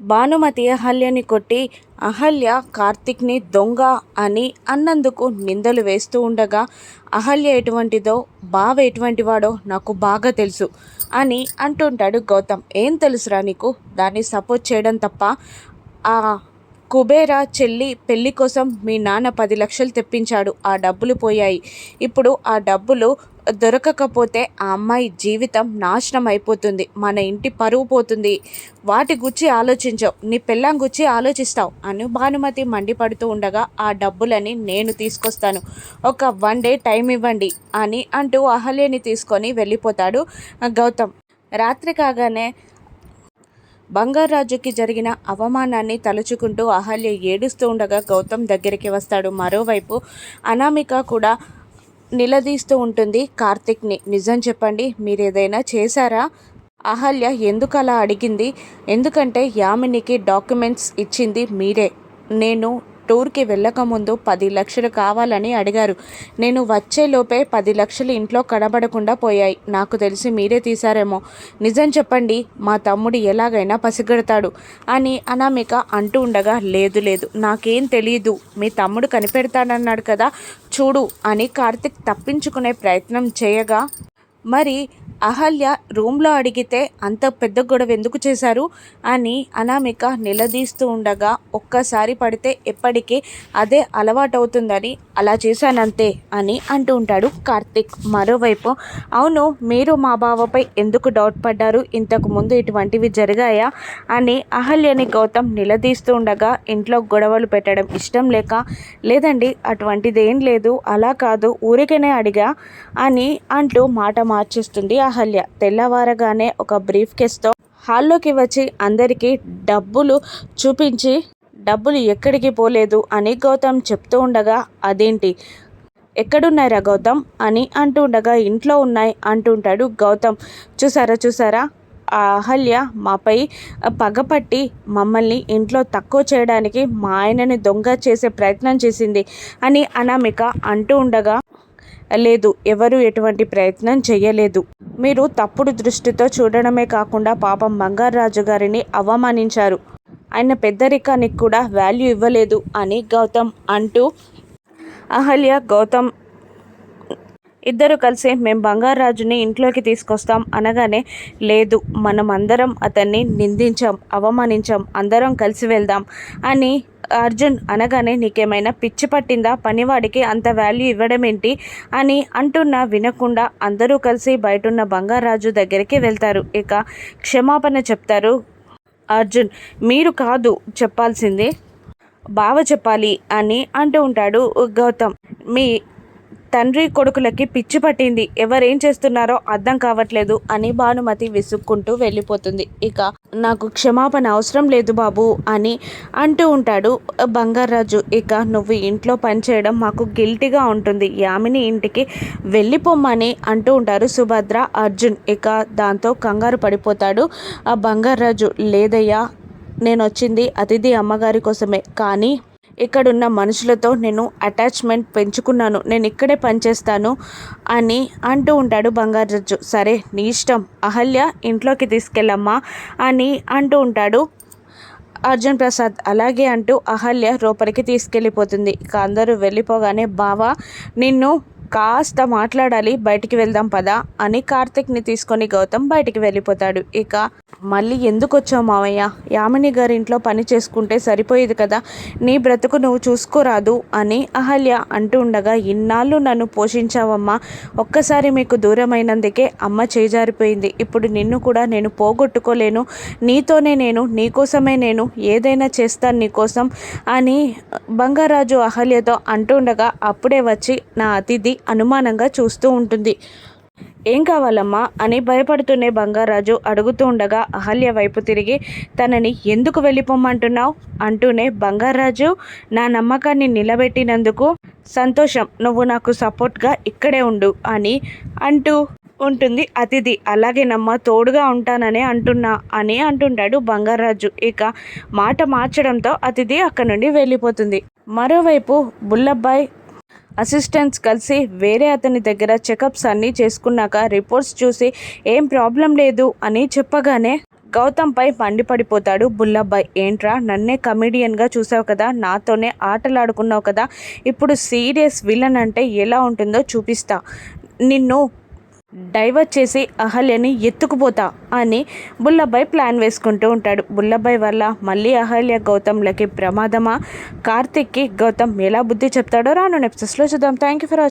భానుమతి అహల్యని కొట్టి అహల్య కార్తిక్ని దొంగ అని అన్నందుకు నిందలు వేస్తూ ఉండగా అహల్య ఎటువంటిదో బావ ఎటువంటి వాడో నాకు బాగా తెలుసు అని అంటుంటాడు గౌతమ్. ఏం తెలుసురా నీకు? దాన్ని సపోర్ట్ చేయడం తప్ప ఆ కుబేరా చెల్లి పెళ్ళి కోసం మీ నాన్న పది లక్షలు తెప్పించాడు. ఆ డబ్బులు పోయాయి. ఇప్పుడు ఆ డబ్బులు దొరకకపోతే ఆ అమ్మాయి జీవితం నాశనం అయిపోతుంది. మన ఇంటి పరువు పోతుంది. వాటి గుచ్చి ఆలోచించవు. నీ పెళ్ళాం గుచ్చి ఆలోచిస్తావు. అని భానుమతి మండిపడుతూ ఉండగా ఆ డబ్బులని నేను తీసుకొస్తాను. ఒక వన్ డే టైం ఇవ్వండి అని అంటూ అహల్యని తీసుకొని వెళ్ళిపోతాడు గౌతమ్. రాత్రి కాగానే బంగారాజుకి జరిగిన అవమానాన్ని తలుచుకుంటూ అహల్య ఏడుస్తూ ఉండగా గౌతమ్ దగ్గరికి వస్తాడు. మరోవైపు అనామిక కూడా నిలదీస్తూ ఉంటుంది కార్తిక్ని. నిజం చెప్పండి మీరు ఏదైనా చేశారా? అహల్య ఎందుకు అలా అడిగింది? ఎందుకంటే యామినికి డాక్యుమెంట్స్ ఇచ్చింది మీరే. నేను టూర్కి వెళ్ళకముందు పది లక్షలు కావాలని అడిగారు. నేను వచ్చేలోపే పది లక్షలు ఇంట్లో కనబడకుండా పోయాయి. నాకు తెలిసి మీరే తీశారేమో. నిజం చెప్పండి మా తమ్ముడు ఎలాగైనా పసిగడతాడు అని అనామిక అంటూ ఉండగా లేదు లేదు నాకేం తెలియదు మీ తమ్ముడు కనిపెడతాడన్నాడు కదా చూడు అని కార్తిక్ తప్పించుకునే ప్రయత్నం చేయగా మరి అహల్య రూమ్లో అడిగితే అంత పెద్ద గొడవ ఎందుకు చేశారు? అని అనామిక నిలదీస్తూ ఉండగా ఒక్కసారి పడితే ఎప్పటికీ అదే అలవాటవుతుందని అలా చేశానంతే అని అంటూ ఉంటాడు కార్తిక్. మరోవైపు అవును మీరు మా బావపై ఎందుకు డౌట్ పడ్డారు? ఇంతకు ముందు ఇటువంటివి జరిగాయా? అని అహల్యని గౌతమ్ నిలదీస్తూ ఉండగా ఇంట్లో గొడవలు పెట్టడం ఇష్టం లేక లేదండి అటువంటిది ఏం లేదు అలా కాదు ఊరికనే అడిగా అని అంటూ మాట మార్చేస్తుంది అహల్య తెల్లవారగానే ఒక బ్రీఫ్ కేస్తో హాల్లోకి వచ్చి అందరికీ డబ్బులు చూపించి డబ్బులు ఎక్కడికి పోలేదు అని గౌతమ్ చెప్తూ ఉండగా అదేంటి? ఎక్కడున్నాయిరా గౌతమ్? అని అంటూ ఉండగా ఇంట్లో ఉన్నాయి అంటుంటాడు గౌతమ్. చూసారా చూసారా? ఆ అహల్య మాపై పగపట్టి మమ్మల్ని ఇంట్లో తక్కువ చేయడానికి మా ఆయనని దొంగ చేసే ప్రయత్నం చేసింది అని అనామిక అంటూ ఉండగా లేదు ఎవరు ఎటువంటి ప్రయత్నం చేయలేదు. మీరు తప్పుడు దృష్టితో చూడడమే కాకుండా పాపం బంగారాజు గారిని అవమానించారు. ఆయన పెద్దరికానికి కూడా వాల్యూ ఇవ్వలేదు అని గౌతమ్ అంటూ అహల్య గౌతమ్ ఇద్దరు కలిసి మేము బంగారాజుని ఇంట్లోకి తీసుకొస్తాం అనగానే లేదు మనం అందరం అతన్ని నిందించాం అవమానించాం అందరం కలిసి వెళ్దాం అని అర్జున్ అనగానే నీకేమైనా పిచ్చి పట్టిందా? పనివాడికి అంత వాల్యూ ఇవ్వడం ఏంటి అని అంటున్నా వినకుండా అందరూ కలిసి బయటున్న బంగారాజు దగ్గరికి వెళ్తారు. ఇక క్షమాపణ చెప్తారు అర్జున్. మీరు కాదు చెప్పాల్సింది బావ చెప్పాలి అని అంటూ ఉంటాడు గౌతమ్. మీ తండ్రి కొడుకులకి పిచ్చి పట్టింది. ఎవరేం చేస్తున్నారో అర్థం కావట్లేదు అని భానుమతి విసుక్కుంటూ వెళ్ళిపోతుంది. ఇక నాకు క్షమాపణ అవసరం లేదు బాబు అని అంటూ ఉంటాడు బంగారాజు ఇక నువ్వు ఇంట్లో పనిచేయడం మాకు గిల్టీగా ఉంటుంది. యామిని ఇంటికి వెళ్ళిపోమ్మని అంటూ ఉంటారు సుభద్ర అర్జున్. ఇక దాంతో కంగారు పడిపోతాడు ఆ బంగారాజు లేదయ్యా నేను వచ్చింది అతిథి అమ్మగారి కోసమే. కానీ ఇక్కడున్న మనుషులతో నేను అటాచ్మెంట్ పెంచుకున్నాను. నేను ఇక్కడే పనిచేస్తాను అని అంటూ ఉంటాడు బంగారజ్జు సరే నీ ఇష్టం. అహల్య ఇంట్లోకి తీసుకెళ్ళమ్మా అని అంటూ ఉంటాడు అర్జున్ ప్రసాద్. అలాగే అంటూ అహల్య లోపలికి తీసుకెళ్ళిపోతుంది. ఇక అందరూ వెళ్ళిపోగానే బావా నిన్ను కాస్త మాట్లాడాలి బయటికి వెళ్దాం పదా అని కార్తిక్ని తీసుకొని గౌతమ్ బయటికి వెళ్ళిపోతాడు. ఇక మళ్ళీ ఎందుకు వచ్చావు మావయ్య? యామిని గారి ఇంట్లో పని చేసుకుంటే సరిపోయేది కదా. నీ బ్రతుకు నువ్వు చూసుకోరాదు అని అహల్య అంటూ ఉండగా ఇన్నాళ్ళు నన్ను పోషించావమ్మా. ఒక్కసారి మీకు దూరమైనందుకే అమ్మ చేజారిపోయింది. ఇప్పుడు నిన్ను కూడా నేను పోగొట్టుకోలేను. నీతోనే నేను నీకోసమే నేను ఏదైనా చేస్తాను నీకోసం అని బంగారాజు అహల్యతో అంటుండగా అప్పుడే వచ్చి నా అతిథి అనుమానంగా చూస్తూ ఉంటుంది. ఏం కావాలమ్మా? అని భయపడుతూనే బంగారాజు అడుగుతూ ఉండగా అహల్య వైపు తిరిగి తనని ఎందుకు వెళ్ళిపోమ్మంటున్నావు? అంటూనే బంగారాజు నా నమ్మకాన్ని నిలబెట్టినందుకు సంతోషం. నువ్వు నాకు సపోర్ట్గా ఇక్కడే ఉండు అని అంటూ ఉంటుంది అతిథి. అలాగేనమ్మా తోడుగా ఉంటాననే అంటున్నా అని అంటుంటాడు బంగారాజు. ఇక మాట మార్చడంతో అతిథి అక్కడి నుండి వెళ్ళిపోతుంది. మరోవైపు బుల్లబ్బాయ్ అసిస్టెంట్స్ కలిసి వేరే అతని దగ్గర చెకప్స్ అన్నీ చేసుకున్నాక రిపోర్ట్స్ చూసి ఏం ప్రాబ్లం లేదు అని చెప్పగానే గౌతమ్పై మండిపడిపోతాడు బుల్లబ్బాయ్. ఏంట్రా నన్నే కమెడియన్గా చూసావు కదా నాతోనే ఆటలాడుకున్నావు కదా ఇప్పుడు సీరియస్ విలన్ అంటే ఎలా ఉంటుందో చూపిస్తా. నిన్ను డైవర్ట్ చేసి అహల్యని ఎత్తుకుపోతా అని బుల్లభాయ్ ప్లాన్ వేసుకుంటూ ఉంటాడు. బుల్లభాయ్ వల్ల మళ్ళీ అహల్య గౌతమ్లకి ప్రమాదమా? కార్తిక్కి గౌతమ్ ఎలా బుద్ధి చెప్తాడో రాను నెప్సెస్లో చూద్దాం. Thank you for